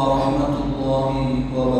ورحمة الله وبركاته.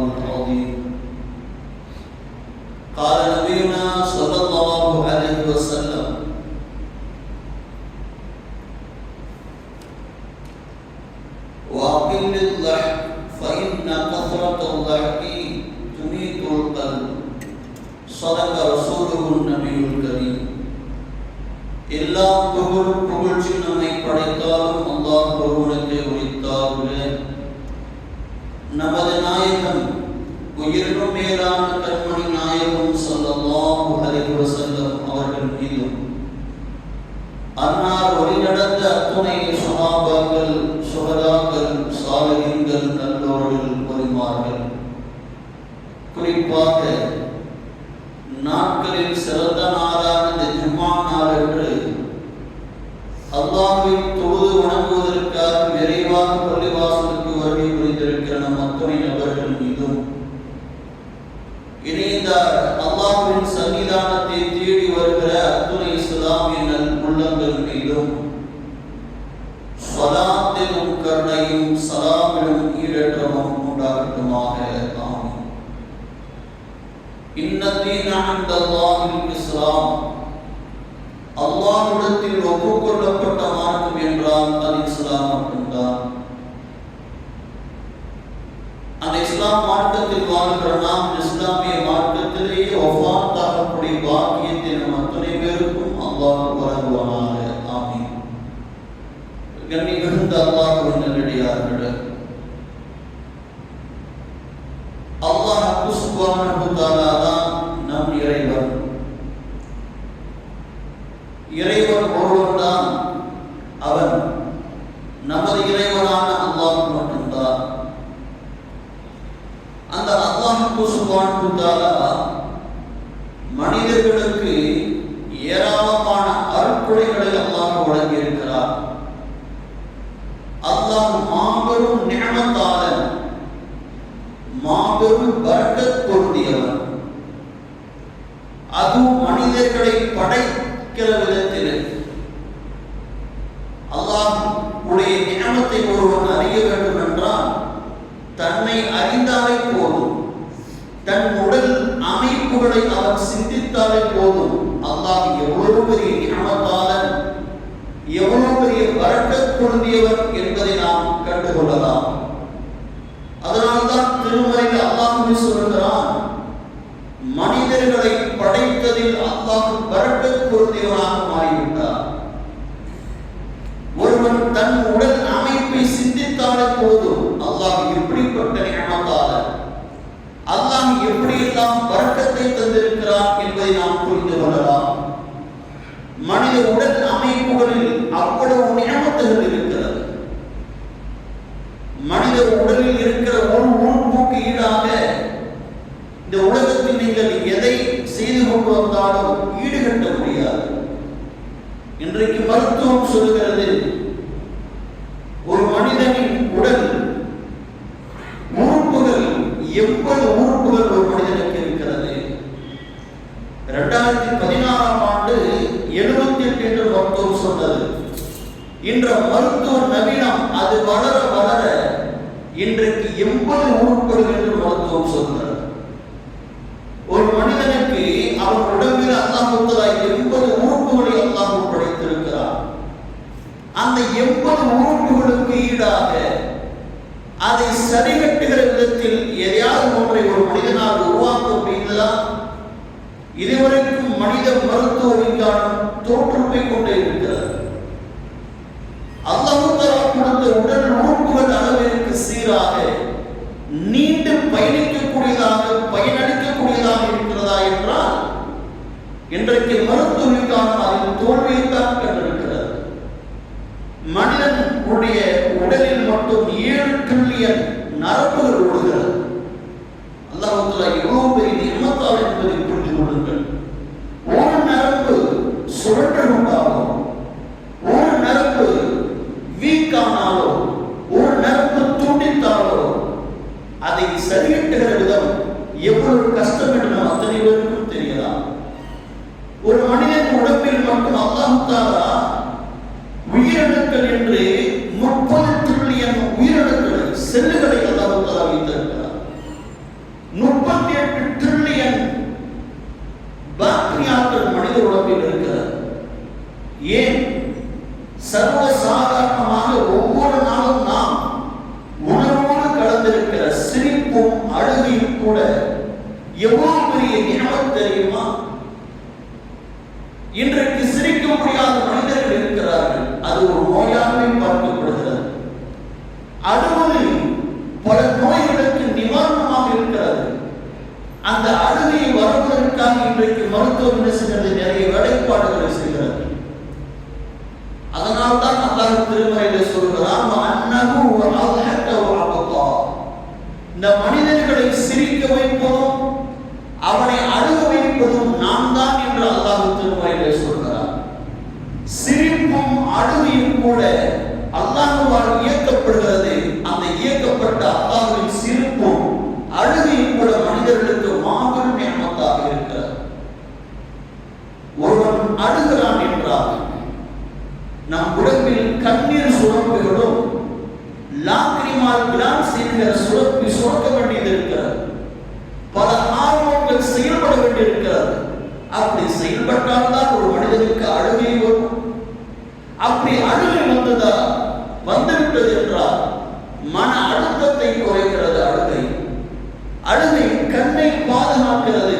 அன்னார் வழிநடந்த அத்துணை சமாபாக்கள் சுகதாக்கள் சாலகங்கள் நல்லோர்கள் பரிமார்கள் குறிப்பாக நாட்களில் சிறந்த நாளான இந்த ஜும்மா நாள் என்று அல்லாவின் வாக்கு அறிந்தாலே போதும். தன் உடல் அமைப்புகளை அவன் சிந்தித்தாலே போதும். அல்லாஹ் எவ்வளவு பெரிய ஞானத்தாளன் எவ்வளவு பெரிய வரக்கக்கூடியவன் என்பதை நாம் கண்டுகொள்ளலாம். அதனால்தான் திருமறையில் அல்லாஹுமே சொல்கிறான் மனிதர்களை படைத்ததில் அல்லாஹ் வரக்கக்கூடியவனாக மாறிவிட்டார். ஒருவன் தன் உடல் அமைப்பை சிந்தித்தாலே போதும். அல்லாஹ் எப்படிப்பட்ட எப்படியெல்லாம் வர்க்கத்தை தந்திருக்கிறார் என்பதை நாம் புரிந்து கொள்ளலாம். மனித உடல் அமைப்புகளில் அவ்வளவு நியமத்துகள் இருக்கிறது. மனித உடலில் இருக்கிற ஒரு உறுப்புக்கு ஈடாக இந்த உலகத்தில் நீங்கள் எதை செய்து கொண்டு வந்தாலும் ஈடுகட்ட முடியாது. இன்றைக்கு மருத்துவம் சொல்கிறது Thompson ஏழு நரம்புகளோடு நரம்புகள் ஓடுகிறது அல்லாஹ் எவ்வளவு பெரிய நிர்மத்தால் என்பதை புரிந்து கொள்ளுங்கள் ஒரு நரம்பு சுழன்று கொண்டாலோ ஒரு நரம்பு வீக் ஆனாலோ ஒரு நரம்பு துண்டித்தாலோ அதை சரிகட்டுகிற விதம் எவ்வளவு கஷ்டம் என்று நம் அத்தனை பேருக்கும் தெரியலாம் ஒரு மனிதன் உடம்பில் மட்டும் அல்லாஹ் தாலா உயிரணுக்கள் என்று முப்பது ட்ரில்லியன் உயிரணுக்களை செல்லுகளை அல்லாஹ் தாலா வைத்திருக்கிறார் முப்பத்தி எட்டு ட்ரில்லியன் பாக்டீரியாக்கள் மனித உடம்பில் இருக்கிறது ஏன் சர்வ சாதாரணமாக ஒவ்வொரு நாளும் நாம் உணர்வோடு கலந்திருக்கிற சிரிப்பும் அழுகையும் கூட எவ்வளவு பெரிய நியமம் தெரியுமா? இன்றைக்கு சிரிக்க முடியாத மனிதர்கள் இருக்கிறார்கள் அது ஒரு நோயாகவே பார்க்கப்படுகிறது அழுவது பல நோய்களுக்கு நிவாரணமாக இருக்கிறது அந்த அழுகையை வருவதற்காக இன்றைக்கு மருத்துவம் என்ன செய்கிறது நிறைய வேலைப்பாடுகளை செய்கிறது அதனால் தான் அல்லாஹ் திருமறையில சொல்கிறான் அன்னகு அல்ஹக்க வஅபதா இந்த மனிதர்களை சிரிக்க வைப்பதும் அவனை அழுக வைப்பதும் நான் தான் என்று அல்லாஹ் திருமறையில சொல்கிறார் சிரிப்பும் அழுகையும் கூட அல்லாஹ்வால் இயக்கப்படுகிறது அந்த இயக்கப்பட்ட அல்லாஹ்வின் சிரிப்பும் அழுகையும் கூட மனிதர்களுக்கு மாபெரும் நியமத்தாக இருக்கிறது ஒருவன் அழுகிறான் என்றால் நம் உடம்பில் கண்ணீர் சுரப்புகளும் லாக்ரிமால் சுரப்பி சுரக்க வேண்டியது இருக்கிறது பல ஆர்வங்கள் செயல்பட வேண்டியிருக்கிறது. அப்படி செயல்பட்டால் தான் ஒரு மனிதனுக்கு அழுகை வரும். அப்படி அழுகை வந்ததா? வந்துவிட்டது என்றால் மன அழுத்தத்தை குறைக்கிறது அழுகை. அழுகை கண்ணை பாதுகாக்கிறது.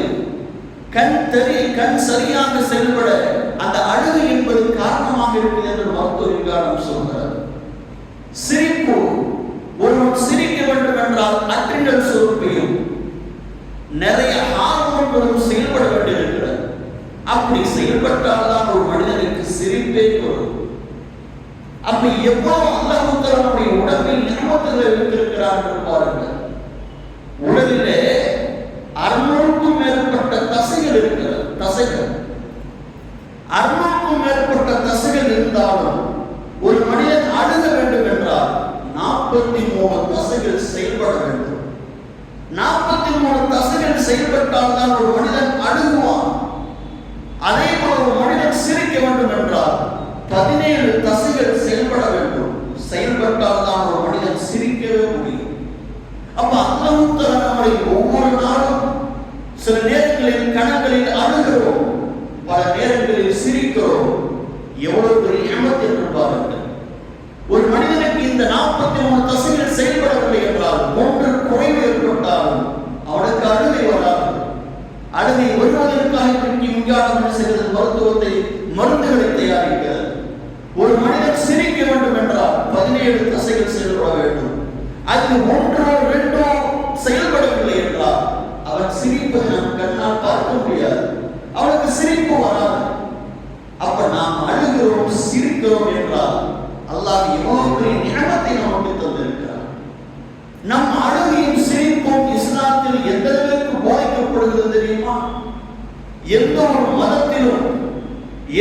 கண் தெரி கண் சரியாக செயல்பட அந்த அழுகை என்பது காரணமாக இருக்குது என்று மருத்துவ விஞ்ஞானம் சொல்கிறது சிரிப்பு ஒருவன் சிரிக்க வேண்டும் என்றால் அட்ரினல் சுரப்பியும். நிறைய ஹார்மோன்களும் செயல்பட வேண்டியிருக்கிறது. அப்படி செயல்பட்டால்தான் ஒரு மனிதனுக்கு சிரிப்பே வரும். அப்ப எவ்வளவு அல்லாஹுத்தரனுடைய உடம்பில் நியமத்துகள் வைத்திருக்கிறார் பாருங்கள். உடலிலே அறுநூறுக்கும் மேற்பட்ட தசைகள் இருக்கிறது. தசைகள். அறுநூறுக்கும் மேற்பட்ட தசைகள் இருந்தாலும் ஒரு மனிதன் அழுத வேண்டும் என்றால் நாற்பத்தி செயல்பட வேண்டும் நாற்பத்தி மூணு தசைகள் செயல்பட்டால் தான் ஒரு மனிதன் அழுகுவான் அதே போல ஒரு மனிதன் சிரிக்க வேண்டும் என்றால் பதினேழு தசைகள் செயல்பட வேண்டும். செயல்பட்டால் தான் ஒரு மனிதன் சிரிக்கவே முடியும். அப்ப அல்லாஹ் நம்மளை ஒவ்வொரு நாளும் சில நேரங்களில் கணங்களில் அழுகிறோம் பல நேரங்களில் சிரிக்கிறோம். எவ்வளவு பெரிய ஏமத்தை என்று பாருங்கள். ஒரு மனிதனுக்கு இந்த நாற்பத்தி மூணு தசைகள் செயல்பட என்றால் மூன்று குறைவு ஏற்பட்டாலும் அவனுக்கு அழுகை வராது அடுத்து வருவதற்காக இன்றைக்கு விஞ்ஞானம் செய்கிறது மருத்துவத்தை மருந்துகளை தயாரிக்கிறது ஒரு மனிதன் சிரிக்க வேண்டும் என்றால் பதினேழு தசைகள் செயல்பட வேண்டும். அது ஒன்றோ ரெண்டோ செயல்படவில்லை என்றால் அவன் சிரிப்பதை நாம் கண்ணால் பார்க்க முடியாது. அவனுக்கு சிரிப்பு வராது. அப்ப நாம் அழுகிறோம் சிரிக்கிறோம் என்றால் அல்லாஹ் எவ்வளவு பெரிய ஞானத்தை நமக்கு தந்திருக்கிறார் நம் அழுகையும் போதிக்கப்படுகிறது தெரியுமா? எந்த ஒரு மதத்திலும்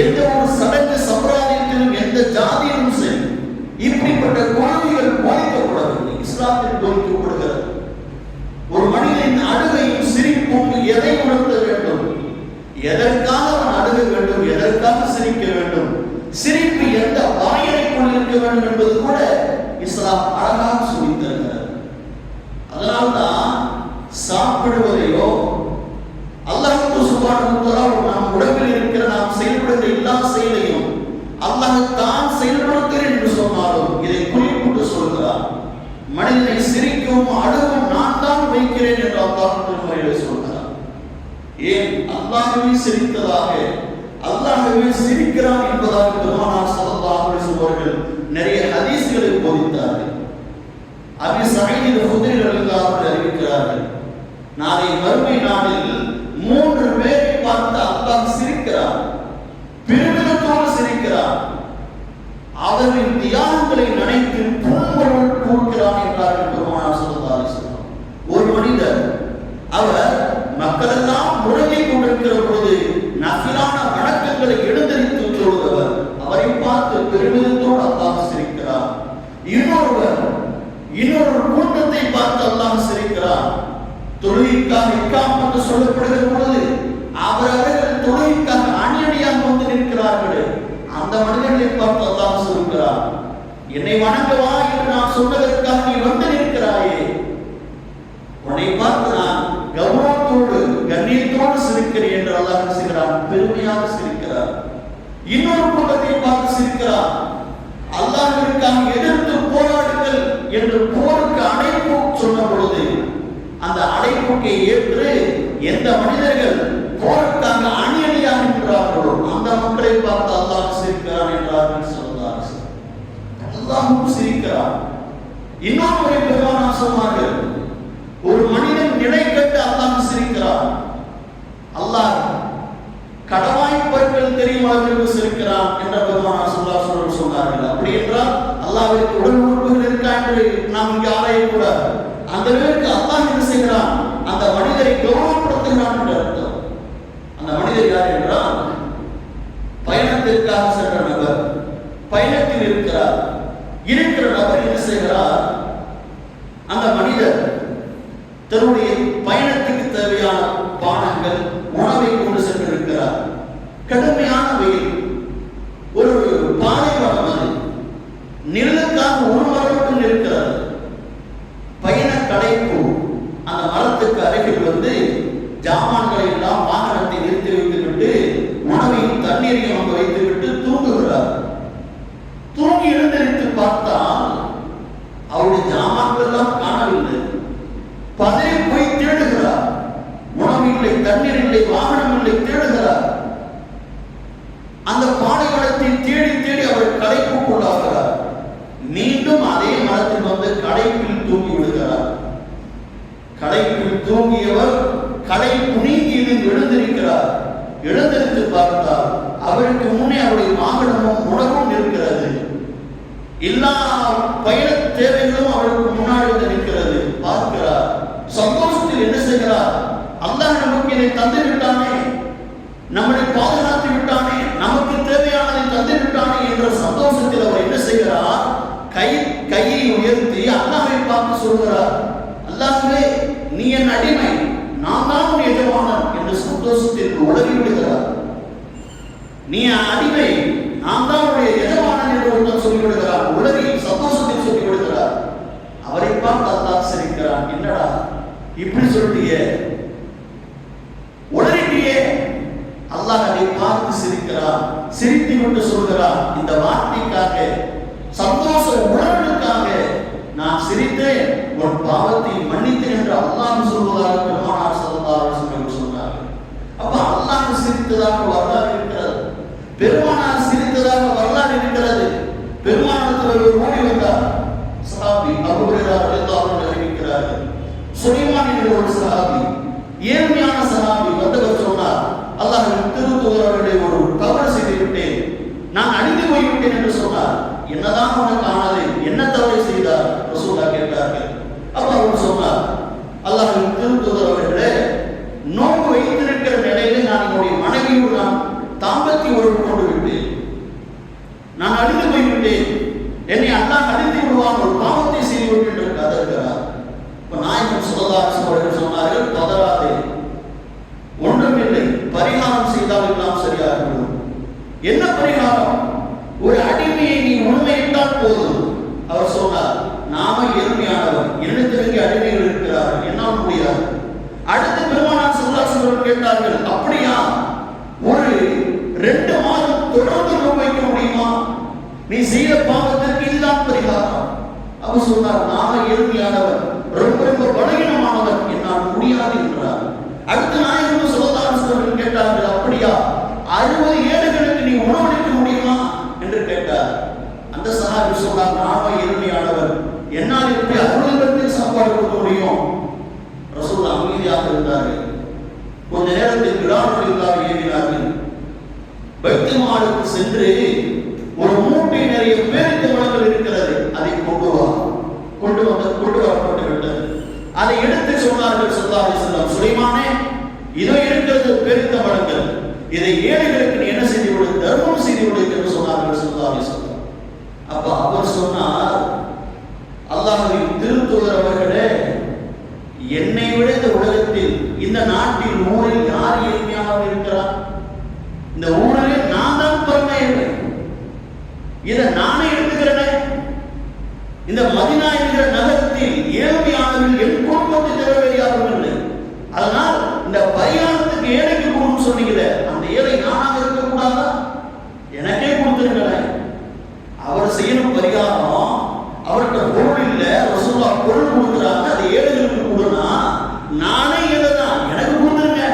எந்த ஒரு சடங்கு சம்பிரதாயத்திலும் எந்த ஜாதியிலும் சரி இப்படிப்பட்ட குழந்தைகள் போதிக்கப்படவில்லை இஸ்லாத்தில் போதிக்கப்படுகிறது ஒரு மனிதனின் அழுகையும் சிரிப்பும் எதை உணர்த்த வேண்டும்? எதற்காக அவன் அழுக வேண்டும்? எதற்காக சிரிக்க வேண்டும்? சிரிப்பு எந்த வாயனைக்குள் இருக்க வேண்டும் என்பது கூட இஸ்லாம் அழகாக சொல்லி அதனால்தான் சாப்பிடுவதையோ அல்லாஹ் நாம் உடம்பில் இருக்கிற நாம் செயல்படுகிற எல்லா செயலையும் அல்லாஹ் தான் செயல்படுத்துகிறேன் என்று சொன்னாலும் இதை குறிப்பிட்டு சொல்கிறார் மனிதனை சிரிக்கவும் அழுவும் நான் தான் வைக்கிறேன் என்று அல்லாஹ் திருமறையில் சொல்கிறார். ஏன்? அல்லாஹ்வை சிரித்ததாக அல்லாஹ்வே சிரிக்கிறான் என்பதாக பெருமானார் ஸல்லல்லாஹு அலைஹி அவர்கள் நிறைய ஹதீஸ்களை போதித்தார்கள். அபி சயீத் ஹுத்ரி அறிவிக்கிறார்கள். நாளை மறுமை நாளில் மூன்று பேரை பார்த்து அல்லாஹ் சிரிக்கிறான் பெருமிதத்தோடு சிரிக்கிறான் அவர்களின் தியாகங்களை நினைத்து புன்முறுவல் கூறுகிறான் என்றார்கள் பெருமானார் ஸல்லல்லாஹு ஒரு மனிதர் அவர் மக்களெல்லாம் முழங்கிக் கொண்டிருக்கிற பொழுது நகிலான வணக்கங்களை எழுந்தறித்து சொல்கிறவர் அவரை பார்த்து பெருமிதத்தோடு அல்லாஹ் சிரிக்கிறார். இன்னொருவர் இன்னொரு கூட்டத்தை பார்த்து அல்லாஹ் சிரிக்கிறார். தொழுகைக்காக இக்காம் என்று சொல்லப்படுகிற பொழுது அவரவர்கள் அவர்கள் தொழுகைக்காக அணி வந்து நிற்கிறார்களே. அந்த மனிதர்களை பார்த்து அல்லாஹ் சொல்கிறார் என்னை வணங்கவா என்று நான் சொன்னதற்காக நீ வந்து நிற்கிறாயே. உன்னை பார்த்து நான் கௌரவத்தோடு கண்ணியத்தோடு சிரிக்கிறேன் என்று அல்லாஹ் சிரிக்கிறான் பெருமையாக சிரிக்கிறார் இன்னொரு கூட்டத்தை பார்த்து சிரிக்கிறார் அல்லாஹ்விற்காக எதிர்த்து போராடுங்கள் என்று போருக்கு அழைப்பு சொன்ன பொழுது அந்த அழைப்புக்கை ஏற்று எந்த மனிதர்கள் போருக்காக அணி அணியாக நின்றார்களோ அந்த மக்களை பார்த்து அல்லாஹ் சிரிக்கிறான் என்றார்கள் சொல்லுகிறார் அல்லாஹும் சிரிக்கிறான். இன்னொரு முறை பெருமானா சொன்னார்கள் ஒரு மனிதன் நிலை கட்டு அல்லாஹ் சிரிக்கிறான். அல்லாஹ் கடவாய் பற்கள் தெரியும் அளவிற்கு சிரிக்கிறான் என்ற பெருமானா சொல்லா சொல்ல சொன்னார்கள். அப்படி என்றால் அல்லாவிற்கு உடல் உறுப்புகள் இருக்கா என்று நாம் இங்கே ஆராயக்கூடாது. அந்த பேருக்கு அல்லாஹ் என்ன செய்கிறான்? அந்த மனிதரை கௌரவப்படுத்துகிறான் என்று அர்த்தம். அந்த மனிதர் யார் என்றால் பயணத்திற்காக சென்ற நபர் பயணத்தில் இருக்கிறார். இருக்கிற நபர் என்ன செய்கிறார்? அந்த மனிதர் தன்னுடைய பயணத்துக்கு தேவையான பானங்கள் உணவை கொண்டு சென்றிருக்கிறார். கடுமையான எழுந்திருக்கிறார் எழுந்திருத்து பார்த்தால் அவருக்கு முன்னே அவருடைய வாகனமும் உணவும் இருக்கிறது எல்லா பயண தேவைகளும் அவருக்கு முன்னாடி இருக்கிறது நிற்கிறது. பார்க்கிறார். சந்தோஷத்தில் என்ன செய்கிறார்? அல்லாஹ் நமக்கு இதை தந்து விட்டானே நம்மளை பாதுகாத்து விட்டானே. நமக்கு தேவையானதை தந்து விட்டானே என்ற சந்தோஷத்தில் அவர் என்ன செய்கிறார்? கை கையை உயர்த்தி அல்லாஹை பார்த்து சொல்கிறார். அல்லாஹே நீ என் அடிமை. நான் தான் உன் எஜமானன் என்று சந்தோஷத்திற்கு உலகி விடுகிறார். நீ அடிமை நான் தான் உன்னுடைய எஜமானன் என்று ஒருத்தர் சொல்லிவிடுகிறார். உலகில் சந்தோஷத்தில் சொல்லிவிடுகிறார். அவரை பார்த்து அல்லாஹ் சிரிக்கிறான் என்னடா இப்படி சொல்லிட்டியே? உடனடியே அல்லாஹ் அதை பார்த்து சிரிக்கிறார். சிரித்து விட்டு சொல்கிறார் இந்த வார்த்தைக்காக சந்தோஷ உணர்வுக்காக நான் சிரித்தேன். உன் பாவத்தை மன்னித்தேன் என்று அல்லாஹ் சொல்வதாக பெருமானார் ஸல்லல்லாஹு அலைஹி வஸல்லம் சொன்னார்கள் அப்ப அல்லாஹ் சிரித்ததாக வரலாறு இருக்கிறது பெருமானார் சிரித்ததாக வரலாறு இருக்கிறது பெருமானத்தில் ஒரு ஓடி வந்தார் சஹாபி அபூ ஹுரைரா ரலியல்லாஹு அன்ஹு அறிவிக்கிறார்கள் சுலைமான் என்ற ஒரு சஹாபி ஏழ்மையான சஹாபி வந்தவர் சொன்னார் அல்லாஹ் திருத்தூதரவர்களை ஒரு தவறு செய்து விட்டேன் நான் அழிந்து போய்விட்டேன் என்று சொன்னார். என்னதான் உனக்கு ஆனது என்ன தவறு செய்தார்? ரசூலா கேட்டார்கள். அப்ப அவர் சொன்னார் அல்லாஹ் திருத்தூதரவர்களே நோக்கு வைத்திருக்கிற நிலையில நான் என்னுடைய மனைவியோடு நான் தாம்பத்திய ஒரு கொண்டு விட்டேன் நான் அழிந்து போய்விட்டேன் என்னை அல்லாஹ் அழிந்து விடுவான் ஒரு பாவத்தை செய்து விட்டு என்று கதறுகிறார் இப்ப நாயகம் சுகதாசம் அவர்கள் சொன்னார்கள் பதறாதே ஒன்றுமில்லை பரிகாரம் செய்தால் எல்லாம் சரியாகிவிடும் என்ன பரிகாரம் ஒரு அடிமையை நீ உண்மையிட்டால் போதும் அவர் சொன்னார் நாம எளிமையானவர் என்னத்திற்கு அடிமைகள் இருக்கிறார் என்னால் முடியாது அடுத்து பெருமானார் சுல்லாசன் கேட்டார்கள் அப்படியா? ஒரு ரெண்டு மாதம் தொடர்ந்து வைக்க முடியுமா? நீ செய்த பாவத்திற்கு இதுதான் பரிகாரம். அவர் சொன்னார் நாம எளிமையானவர் ரொம்ப ரொம்ப பலகீனமானவர் என்னால் முடியாது என்றார். அடுத்து நாயகம் சொல்லதான கேட்டார்கள் அப்படியா? அறுபது வந்தார்கள் சொன்னார் நானும் எளிமையானவர். என்னால் எப்படி அறுபது சாப்பாடு கொடுக்க முடியும்? ரசூல் அமைதியாக இருந்தார்கள். கொஞ்ச நேரத்தில் விழாக்களில்லாக ஏறினார்கள். வைத்தியமானுக்கு சென்று ஒரு மூட்டை நிறைய பேருக்கு வளங்கள் இருக்கிறது. அதை கொண்டு வா. கொண்டு வந்து கொண்டு வரப்பட்டு விட்டது. அதை எடுத்து சொன்னார்கள் சொல்லாஹி செல்லம் சுலைமானே இதோ இருக்கிறது பெருத்த வளங்கள் இதை ஏழைகளுக்கு என்ன செய்து விடு தர்மம் செய்து விடு என்று சொன்னார்கள் சொல்லாஹி செல்லம் அவர் சொன்னார் அல்லாஹின் திருத்தூதர் அவர்களே என்னை விட இந்த உலகத்தில் இந்த நாட்டில் ஊரில் யார் எளிமையாக இருக்கிறார்? இந்த ஊரில் நான் தான் பெருமை இதை நானே எடுத்துக்கிறேனே. இந்த மதின என்கிற நகரத்தில் ஏழ்மையானவர்கள் என் குடும்பத்தை தவிர வேறு யாரும் இல்லை அதனால் இந்த பரிகாரத்துக்கு ஏழைக்கு கொடுன்னு சொன்னீங்களே அந்த ஏழை நானாக இருக்கக்கூடாதா எனக்கே கொடுத்துருங்களேன் அவர் செய்யணும் பரிகாரம் அவர்கிட்ட பொருள் இல்ல ரசூல்லா பொருள் கொடுக்குறாங்க அது ஏழைகளுக்கு கொடுனா நானே ஏழை தான் எனக்கு கொடுத்துருங்க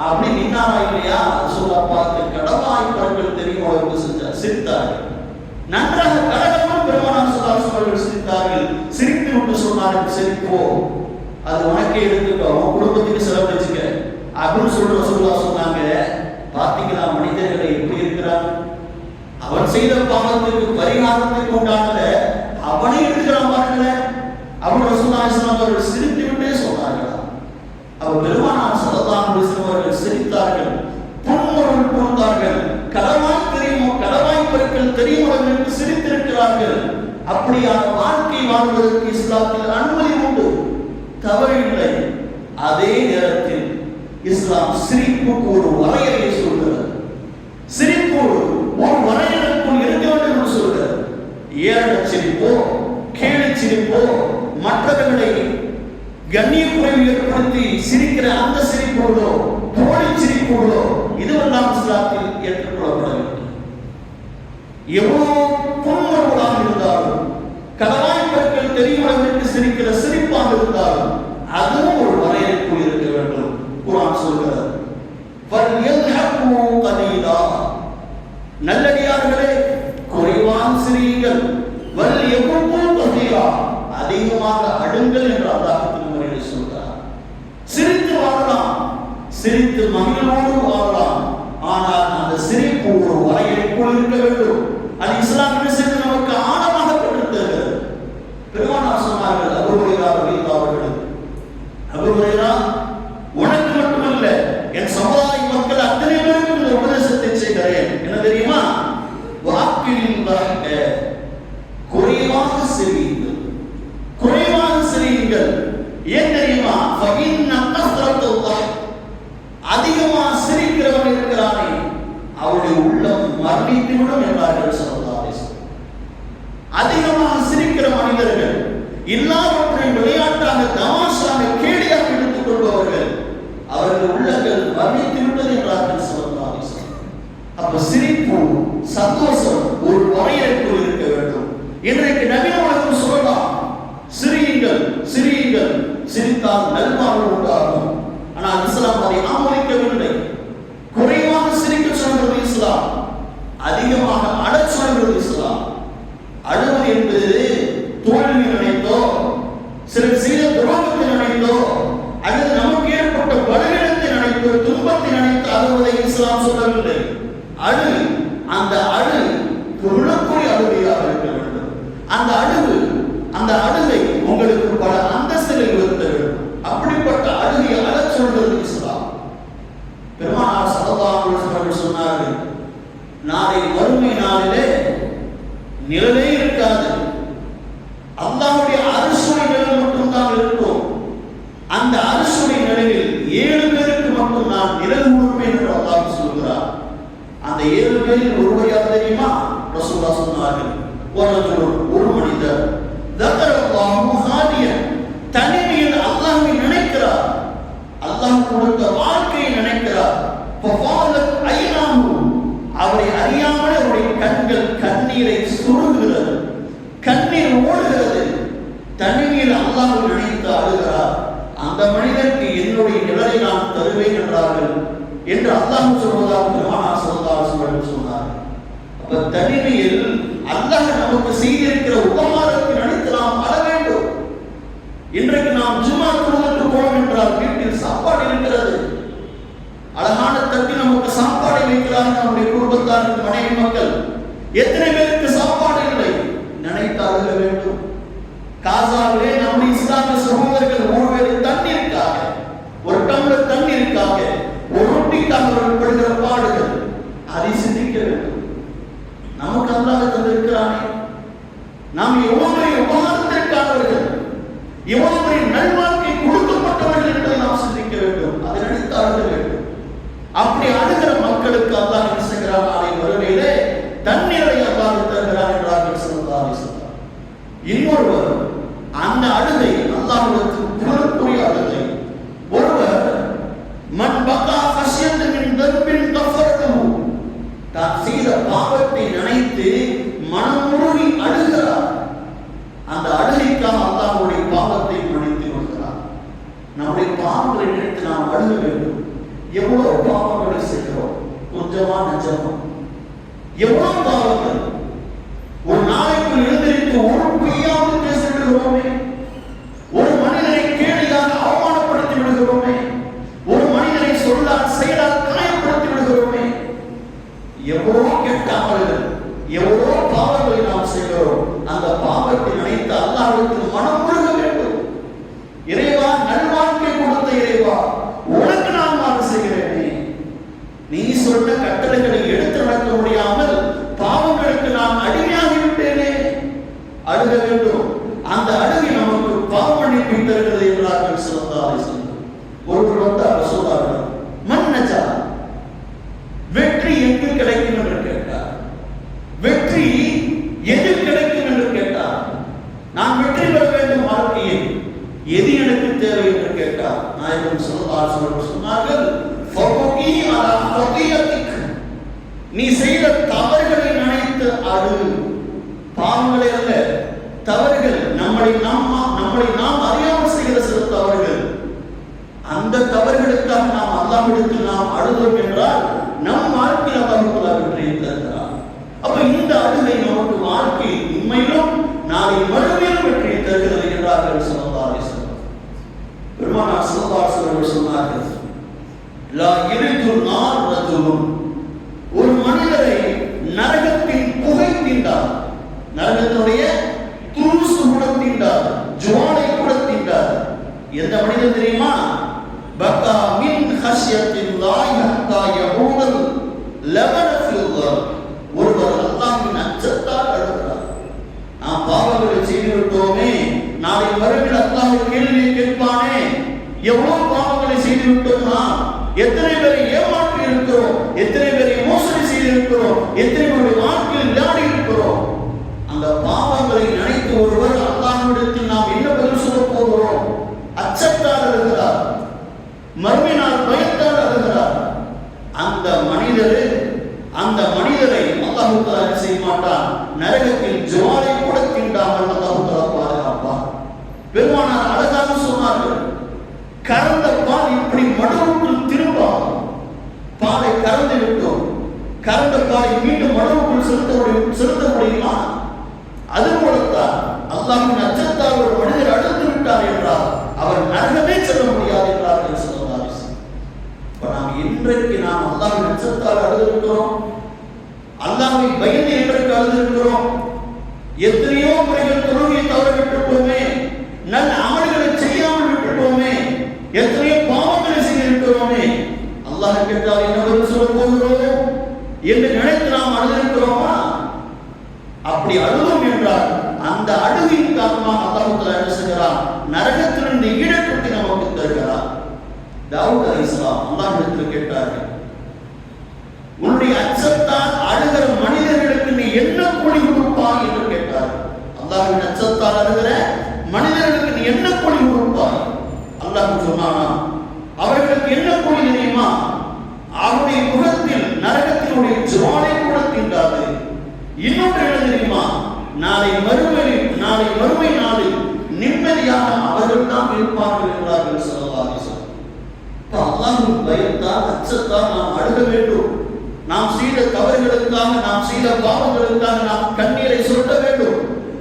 அப்படி நின்னாரா இல்லையா ரசூல்லா பார்த்து கடவாய் பற்கள் தெரியும் அவருக்கு செஞ்சார் சிரித்தார்கள் நன்றாக கடகமும் பெருமானார் சுல்லாஸ் அவர்கள் சிரித்தார்கள் சிரித்து விட்டு சொன்னார்கள் சரி போ அது உனக்கே எடுத்துக்கோ உன் குடும்பத்துக்கு செலவழிச்சுக்க அப்படின்னு சொல்ற ரசூல்லா சொன்னாங்க பார்த்தீங்களா மனிதர்களை எப்படி இருக்கிறார் அவன் செய்த பாவத்துக்கு பரிகாரத்துக்கு உண்டானத அவனே எடுக்கிறான் பாருங்கள அவன் ரசூல்லாஸ்லாம் அவர்கள் சிரித்து விட்டே சொன்னார்களா? அவர் பெருமானார் சலதான் அவர்கள் சிரித்தார்கள். புன்முருள் பூந்தார்கள் கடவாய் தெரியுமோ? கடவாய் பெருக்கள் தெரியும்? அவர்களுக்கு சிரித்திருக்கிறார்கள். அப்படியான வாழ்க்கை வாழ்வதற்கு இஸ்லாத்தில் அனுமதி உண்டு. தவறில்லை. அதே நேரத்தில் இஸ்லாம் சிரிப்புக்கு ஒரு வரையறையை சொல்கிறது சிரிப்பு ஒரு வரையறைக்குள் இருக்க வேண்டும் என்று சொல்கிறது ஏழ சிரிப்போ கேலி சிரிப்போ மற்றவர்களை கண்ணியக்குறைவு ஏற்படுத்தி சிரிக்கிற அந்த சிரிப்போடோ தோழி சிரிப்போடோ இதுவெல்லாம் இஸ்லாத்தில் ஏற்றுக்கொள்ளப்படவில்லை. எவ்வளவு புன்முறுவலாக இருந்தாலும் கடவாய் பெருக்கள் தெரியும் சிரிக்கிற சிரிப்பாக இருந்தாலும் சாப்பாடு நம்முடைய குடும்பத்தாருக்கு மனைவி மக்கள் எத்தனை பேருக்கு சாப்பாடு இல்லை நினைத்து அழுக வேண்டும் காசாவிலே நம்முடைய இஸ்லாமிய சகோதரர்கள் மூணு பேருக்கு தண்ணீர் ஒரு டம்ளர் தண்ணீருக்காக ஒரு ரொட்டிக்காக அவர்கள் படுகிற பாடுகள் அதை சிந்திக்க வேண்டும் நமக்கு அல்லாஹ் தந்திருக்கிறானே நாம் எவ்வளவு பெரிய உபகாரத்திற்கானவர்கள் எவ்வளவு பெரிய நல்வாழ்க்கை கொடுக்கப்பட்டவர்கள் என்பதை நாம் சிந்திக்க வேண்டும் அதை நினைத்து அழுக வேண்டும் அப்படி அழுகிற மக்களுக்கு அல்லாஹ் என்ன செய்கிறார் நாளை வருகையிலே தண்ணீரை அல்லாஹ் தருகிறார் என்றார்கள் சொல்லலாம் சொன்னார் இன்னொருவர் அந்த அழுகை அல்லாஹ்விடத்தில் புகழுக்குரிய அழுகை ஒருவர் மண் பகா கஷ்யத்தின் தர்பின் கஃபரதுஹு தான் செய்த பாவத்தை நினைத்து மனமுருகி அழுகிறார் அந்த அழுகைக்காக அல்லாஹ்வுடைய பாவத்தை மன்னித்து கொள்கிறார் நம்முடைய பாவங்களை நினைத்து நாம் அழுக வேண்டும். எவ்வளவு பாவங்களை செய்கிறோம்? கொஞ்சமா நஞ்சமா. எவ்வளவு பாவங்கள்? ஒரு நாளைக்கு எழுந்திருக்கு ஒரு பொய்யாவது பேசிவிடுகிறோமே. ஒரு மனிதனை கேடியாக அவமானப்படுத்தி விடுகிறோமே. ஒரு மனிதனை சொல்லால் செயலால் காயப்படுத்தி விடுகிறோமே. எவ்வளோ கெட்ட அமல்கள் எவ்வளோ பாவங்களை நாம் செய்கிறோம். அந்த பாவத்தை நினைத்து அல்லாஹ்வுக்கு மனம் முருக வேண்டும் இறைவா நல்வாழ்க்கை கொடுத்த இறைவா உனக்கு நான் மாறு செய்கிறேனே நீ சொன்ன கட்டளைகளை எடுத்து நடக்க முடியாமல் பாவங்களுக்கு நான் அடிமையாகி விட்டேனே அழுக வேண்டும் அந்த அழுகை நமக்கு பாவமன்னிப்பை தருகிறது என்றார்கள் சிறந்தாரை ஒருவர் வந்து அவர் சொல்றார்கள் மன்னஜா வெற்றி எங்கு கிடைக்கும் என்று கேட்டார் வெற்றி எது கிடைக்கும் என்று கேட்டார் நான் வெற்றி பெற வேண்டும் வாழ்க்கையில். எது எனக்கு தேவை என்று கேட்டார் நாயகம் சொன்னார்கள் நீ செய்த தவறுகளை நினைத்து அழு. பாவங்களே அல்ல தவறுகள் நம்மளை நாம் நம்மளை நாம் அறியாமல் செய்கிற சில தவறுகள். அந்த தவறுகளுக்காக நாம் அல்லாஹ்விடத்தில் நாம் அழுதோம் என்றால் நம் வாழ்க்கையில் அல்லாஹ் வெற்றியை தருகிறார் அப்ப இந்த அழுகை நமக்கு வாழ்க்கை உண்மையிலும் நாளை மறுமையிலும் வெற்றியை தருகிறது என்றார்கள் சொல்லதாரி பெருமானார் சொல்லதார் அவர்கள் சொன்னார்கள் லா இருந்து நார் ரஜுலும் ஒரு மனிதரை நரகத்தின் புகை தீண்டார் நரகத்துடைய துருசு கூட தீண்டார் ஜுவாலை கூட தீண்டார் எந்த மனிதன் தெரியுமா? பக்கா மின் ஹஷ்யத்தின் லாய் ஹத்தா யஹூதல் லபன ஃபில் ஒருவர் அல்லாஹ்வின் அச்சத்தால் அழுகிறார் நாம் பாவங்களை செய்து விட்டோமே நாளை மறுமையில் அல்லாஹ் கேள்வி கேட்பானே எவ்வளவு பாவங்களை செய்து விட்டோம்னா எத்தனை பேரை ஏமாற்றி இருக்கிறோம் எத்தனை பேரை மோசடி செய்து இருக்கிறோம் எத்தனை பேருடைய வாழ்க்கையில் விளையாடி இருக்கிறோம்? அந்த பாவங்களை நினைத்து ஒருவர் அல்லாஹ்விடத்தில் நாம் என்ன பதில் சொல்ல போகிறோம்? அச்சத்தால் இருக்கிறார். மறுமையினால் பயத்தால் இருக்கிறார் அந்த மனிதரு அந்த மனிதரை அல்லாஹு தஆலா என்ன செய்ய மாட்டான் நரகத்தில் ஜுவாலை கூட தீண்டாமல் அல்லாஹு தஆலா பாதுகாப்பான் பெருமானார் அழகாக சொன்னார்கள் கறந்த பால் இப்படி மடவுக்குள் திரும்பாம் பாலை கறந்து விட்டோம் கறந்த பாலை மீண்டும் மடவுக்குள் செலுத்த முடியும் செலுத்த முடியுமா அது போலத்தான் அல்லாஹ்வின் அச்சத்தால் ஒரு மனிதர் அழுத்து விட்டார் என்றால் அவர் நரகமே செல்ல முடியாது என்றார்கள் சொல்லலாம் இப்ப நாம் இன்றைக்கு நாம் அல்லாஹ்வின் அச்சத்தால் அழுதிருக்கிறோம் அல்லாஹ்வை பயந்து இன்றைக்கு அழுதிருக்கிறோம் எத்தனையோ முறைகள் தொழுகையை தவற விட்டுட்டோமே நல்ல அமல்களை செய்யாமல் விட்டுட்டோமே எத்தனையோ பாவங்களை செய்திருக்கிறோமே. அல்லாஹ் கேட்டால் என்ன பதில் சொல்ல போகிறோம்? என்று நினைத்து நாம் அழுதிருக்கிறோமா அப்படி அழுதும் என்றால் அந்த அழுகையின் காரணமாக அல்லாஹ் என்ன செய்கிறார் நரகத்திலிருந்து ஈடுபட்டு நமக்கு தருகிறார் தாவூத் அலைஹிஸ்ஸலாம் அல்லாஹ்விடத்தில் கேட்டார்கள். உன்னுடைய அச்சத்தால் அழுகிற மனிதர்களுக்கு நீ என்ன கூலி கொடுப்பாய் என்று கேட்டார் அல்லாஹின் அச்சத்தால் அழுகிற மனிதர்களுக்கு நீ என்ன கூலி கொடுப்பாய்? அல்லாஹ் சொன்னானா அவர்களுக்கு என்ன கூலி தெரியுமா? அவருடைய முகத்தில் நரகத்தினுடைய ஜுவாலை கூட தீண்டாது இன்னொன்று என்ன தெரியுமா? நாளை மறுமை நாளை மறுமை நாளில் நிம்மதியாக அவர்கள் தான் இருப்பார்கள் என்றார்கள் ஸல்லல்லாஹு அலைஹி பயத்தால் அச்சத்தால் நாம் அழுக வேண்டும். நாம் செய்த தவறுகளுக்காக நாம் செய்த பாவங்களுக்காக நாம் கண்ணீரை சுருட்ட வேண்டும்.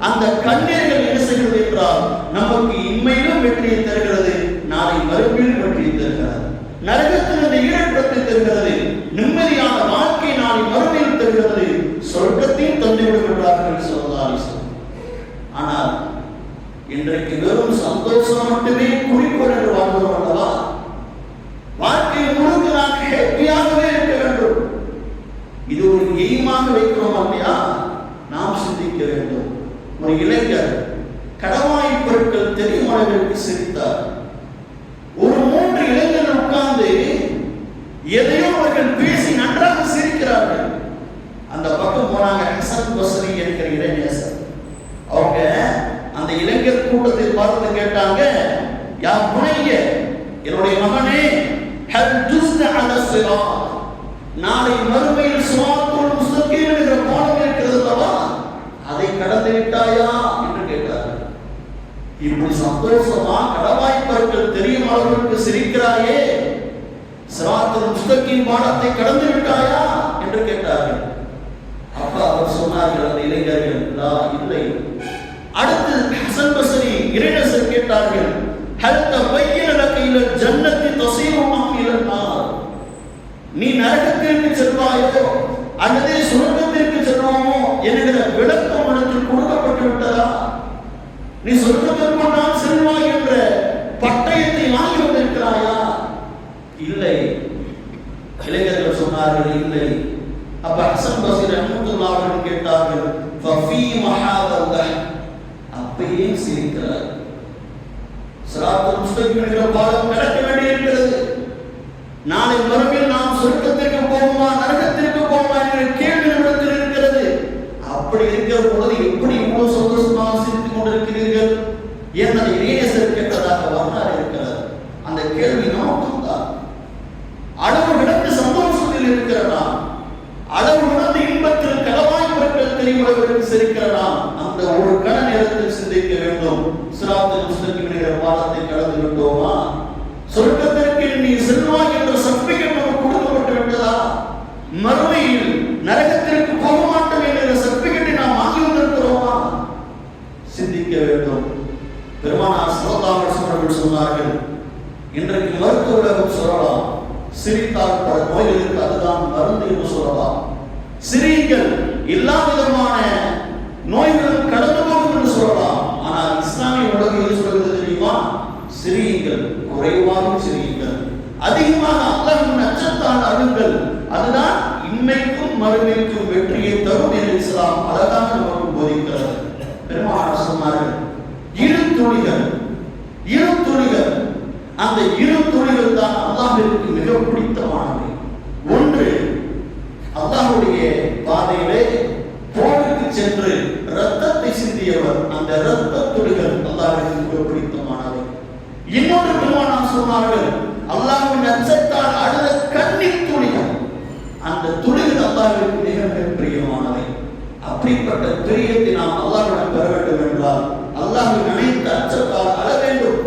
அந்த கண்ணீர்கள் என்ன செய்கிறது என்றால் நமக்கு இன்மையிலும் வெற்றியை தருகிறது நாளை மறுமையிலும் வெற்றியை தருகிறது. நரக தருகிறது. நிம்மதியான வாழ்க்கை நாளை மறுமையில் தருகிறது. சொர்க்கத்தையும் தந்துவிடும் என்றார்கள் சொல்லலாம். ஆனால் இன்றைக்கு வெறும் சந்தோஷம் மட்டுமே குறி என்று வாழ்கிறோம் அல்லவா வாழ்க்கை முழுக்க நான் ஹேப்பியாகவே இருக்க வேண்டும் இது ஒரு எய்மாக வைக்கிறோம் இல்லையா நாம் சிந்திக்க வேண்டும் ஒரு இளைஞர் கடவாய் பொருட்கள் தெரியும் அளவிற்கு சிரித்தார் ஒரு மூன்று இளைஞர்கள் உட்கார்ந்து எதையோ அவர்கள் பேசி நன்றாக சிரிக்கிறார்கள் அந்த பக்கம் போனாங்க ஹசன் பசரி என்கிற இளைஞர் அவங்க அந்த இளைஞர் கூட்டத்தில் பார்த்து கேட்டாங்க யா புனைய என்னுடைய மகனே ஹல் ஜுஸ்த அல சிராத் நாளை மறுமையில் சுவாத்துல் முஸ்தகீம் என்கிற பாடம் இருக்கிறது அல்லவா? அதை கடந்து விட்டாயா என்று கேட்டார் இப்படி சந்தோஷமா கடவாய்ப்பர்கள் தெரியும் அளவிற்கு சிரிக்கிறாயே. சிராத்துல் முஸ்தகீம் பாடத்தை கடந்து விட்டாயா என்று கேட்டார்கள். அப்ப அவர் சொன்னார்கள் அந்த இளைஞர்கள் இல்லை. அடுத்து ஹசன் பசரி இளைஞர் கேட்டார்கள் ஹல் தபையன லக ஜன்னத்தி தஸீருமாம் நீ நரகத்திற்கு செல்வாயோ அல்லது சுரங்கத்திற்கு செல்வாமோ என்கிற விளக்கம் உனக்கு கொடுக்கப்பட்டு விட்டதா நீ சொர்க்கத்திற்கு நான் செல்வாய் என்ற பட்டயத்தை வாங்கி வந்திருக்கிறாயா? இல்லை. இளைஞர்கள் சொன்னார்கள் இல்லை. அப்ப ஹசன் பசீர் ரஹ்மத்துல்லாஹி அவர்கள் கேட்டார்கள் ஃபஃபி மஹாதல் அப்பயே சிரிக்கிறார். சிராத்துல் முஸ்தகீம் என்கிற பாடம் நடக்க வேண்டியிருக்கிறது நாளை மறுமையில் நாம் சொர்க்கத்திற்கு போகுமா நரகத்திற்கு போகுமா என்கிற கேள்வி நம்மிடத்தில் இருக்கிறது. அப்படி இருக்கிற பொழுது எப்படி இவ்வளவு சந்தோஷமாக சிரித்துக் கொண்டிருக்கிறீர்கள் ஏன் இணைய இளைஞர் கேட்டதாக வரலாறு இருக்கிறது. அந்த கேள்வி நோக்கம் தான் அடுத்த கிடந்து சந்தோஷத்தில் இருக்கிறதா? அளவு கிடந்து இன்பத்தில் களவாய் பொருட்கள் தெரிவுள்ளவர்களுக்கு சிரிக்கிறதா அந்த ஒரு கண நேரத்தில் சிந்திக்க வேண்டும். சிராத்தில் முஸ்லிம் பாடத்தை கடந்து விட்டோமா? சொர்க்கத்திற்கு நீ செல்வாய் என்ற சர்டிபிகேட் நமக்கு கொடுக்கப்பட்டு விட்டதா? மறுமையில் நரகத்திற்கு போக மாட்டோம் என்கிற சர்டிபிகேட்டை நாம் வாங்கி வந்திருக்கிறோமா? சிந்திக்க வேண்டும். பெருமானார் சலதாமர் சொன்னார்கள் இன்றைக்கு மருத்துவ உலகம் சொல்லலாம் சிரித்தால் பல நோய்களுக்கு அதுதான் மருந்து என்று சொல்லலாம். சிரியுங்கள் எல்லா விதமான நோய்களும் கடந்து போகும் என்று சொல்லலாம். ஆனால் இஸ்லாமிய உலகம் எது சொல்கிறது தெரியுமா? சிரியுங்கள் குறைவாகவும் சிரியுங்கள் அதிகமாக அல்லாஹின் அச்சத்தால் அழுங்கள். அதுதான் இன்னைக்கும் மறுமைக்கும் வெற்றியை தரும் என்று இஸ்லாம் அழகாக நமக்கு போதிக்கிறது. பெருமானார் சொன்னார்கள் இரு துணிகள் இரு துணிகள் அந்த இரு துளிகள் தான் அல்லாஹிற்கு மிக பிடித்தமானவை. ஒன்று அல்லாஹுடைய பாதையிலே போருக்கு சென்று ரத்தத்தை சிந்தியவர் அந்த ரத்த துளிகள் அல்லாஹிற்கு மிக பிடித்தமானவை. இன்னொரு பெருமானார் சொன்னார்கள் அல்லாஹ்வின் அச்சத்தால் அழுத கண்ணீர் துளிகள் அந்த துளிகள் அல்லாஹிற்கு மிக மிக பிரியமானவை. அப்படிப்பட்ட பிரியத்தை நாம் அல்லாஹுடன் பெற வேண்டும் என்றால் அல்லாஹ்வின் நினைத்த அச்சத்தால் அழ வேண்டும்.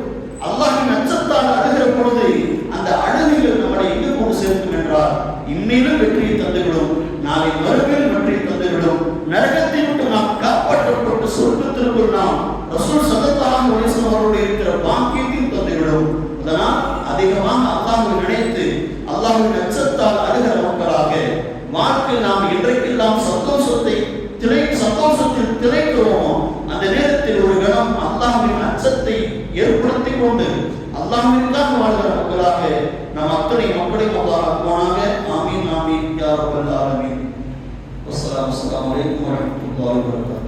அல்லாஹின் அச்சத்தால் அழுகிற பொழுது அந்த அழுகைகள் நம்மளை எங்கே கொண்டு சேர்க்கும் என்றால் இம்மையிலும் வெற்றியை தந்துவிடும். நாளை மறுமையில் வெற்றியை தந்துவிடும். நரகத்தை விட்டு நாம் காப்பாற்றப்பட்டு சொர்க்கத்திற்குள் நாம் ரசூல் சதத்தாக ஒளிசம் அவருடைய இருக்கிற பாக்கியத்தையும் தந்துவிடும். அதனால் அதிகமாக அல்லாஹை நினைத்து அல்லாஹின் அச்சத்தால் அழுகிற மக்களாக வாழ்க்கை நாம் இன்றைக்கெல்லாம் சந்தோஷத்தை திரை சந்தோஷத்தில் திரைக்கிறோமோ அந்த நேரத்தில் ஒரு கணம் அல்லாஹின் அச்சத்தை ஏற்படுத்தி கொண்டு அல்லாஹ்விற்காக வாழ்கிற மக்களாக நாம் அத்தனை மக்களையும் அல்லாஹ் போனாங்க. ஆமீன் ஆமீன் யார் ரப்பல் அஸ்லாம் அஸ்லாம் அலைக்கும் வரமத்துல்லாஹி வபரகாத்துஹு.